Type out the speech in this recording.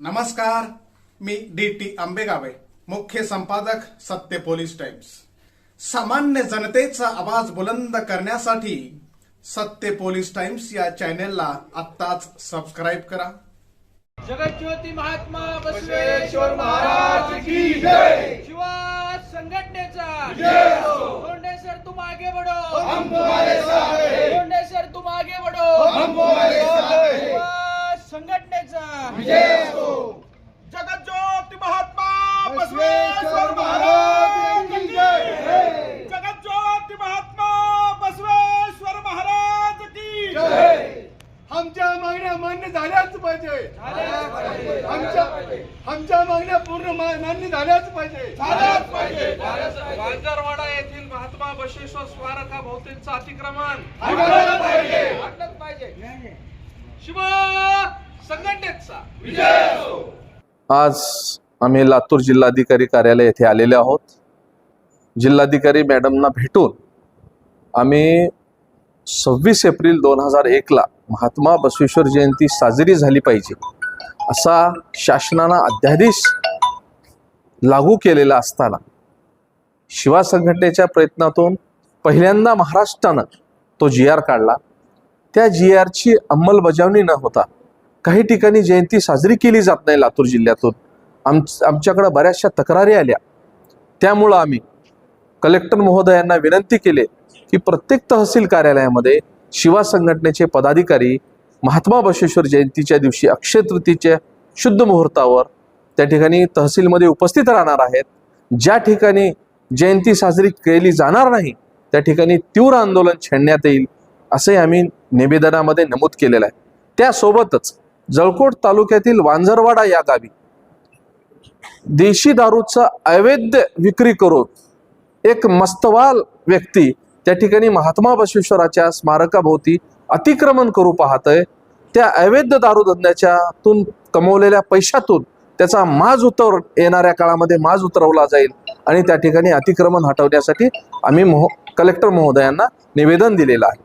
नमस्कार मी D T आंबेगावे मुख्य संपादक सत्य पोलीस टाइम्स. सामान्य जनतेचा आवाज बुलंद करण्यासाठी सत्य पोलीस टाइम्स या चॅनेलला आत्ताच सबस्क्राईब करा. जगज्योती महात्मा बसवेश्वर महाराज की जय. शिवा संघटनेचा. जय हो. सर तुम आगे बढ़ो हम तुम्हारे साथ हैं. सर तुम आगे बढ़ो हम तुम्हारे साथ हैं. संघटनेचा जय हो. जगज्योती महात्मा बसवेश्वर महाराज की जय. जगज्योती महात्मा बसवेश्वर महाराज की जय. आमच्या मागण्या मान्य झाल्याच पाहिजे. आमच्या आमच्या मागण्या पूर्ण मान्य झाल्याच पाहिजे झाल्याच पाहिजे. वांजरवाडा येथील महात्मा बसवेश्वर स्मारकाभोवतीचं अतिक्रमण हटवलं पाहिजे वाटलंच पाहिजे शिव संघटनेचा आज आम्ही लातूर जिल्हाधिकारी कार्यालय येथे आलेले आहोत. जिल्हाधिकारी मॅडमना भेटून आम्ही सव्वीस एप्रिल दोन हजार एकला महात्मा बसवेश्वर जयंती साजरी झाली पाहिजे असा शासनानं अध्यादेश लागू केलेला असताना शिवा संघटनेच्या प्रयत्नातून पहिल्यांदा महाराष्ट्रानं तो जी आर काढला. त्या जी आरची अंमलबजावणी न होता काही ठिकाणी जयंती साजरी केली जात नाही लातूर जिल्ह्यातून. आम आमच्याकडं बऱ्याचशा तक्रारी आल्या. त्यामुळं आम्ही कलेक्टर महोदयांना विनंती केली की प्रत्येक तहसील कार्यालयामध्ये शिवा संघटनेचे पदाधिकारी महात्मा बसवेश्वर जयंतीच्या दिवशी अक्षय तृतीच्या शुद्ध मुहूर्तावर त्या ठिकाणी तहसीलमध्ये उपस्थित राहणार आहेत. ज्या ठिकाणी जयंती साजरी केली जाणार नाही त्या ठिकाणी तीव्र आंदोलन छेडण्यात येईल असे आम्ही निवेदनामध्ये नमूद केलेलं आहे. त्यासोबतच जळकोट तालुक्यातील वांजरवाडा या गावी. देशी दारूचा अवैध विक्री करून एक मस्तवाल व्यक्ती त्या ठिकाणी महात्मा बसवेश्वराच्या स्मारकाभोवती अतिक्रमण करू पाहतय. त्या अवैध दारूधंद्याच्यातून कमवलेल्या पैशातून त्याचा माज उतर येणाऱ्या काळामध्ये माज उतरवला जाईल आणि त्या ठिकाणी अतिक्रमण हटवण्यासाठी आम्ही मोह कलेक्टर महोदयांना निवेदन दिलेलं आहे.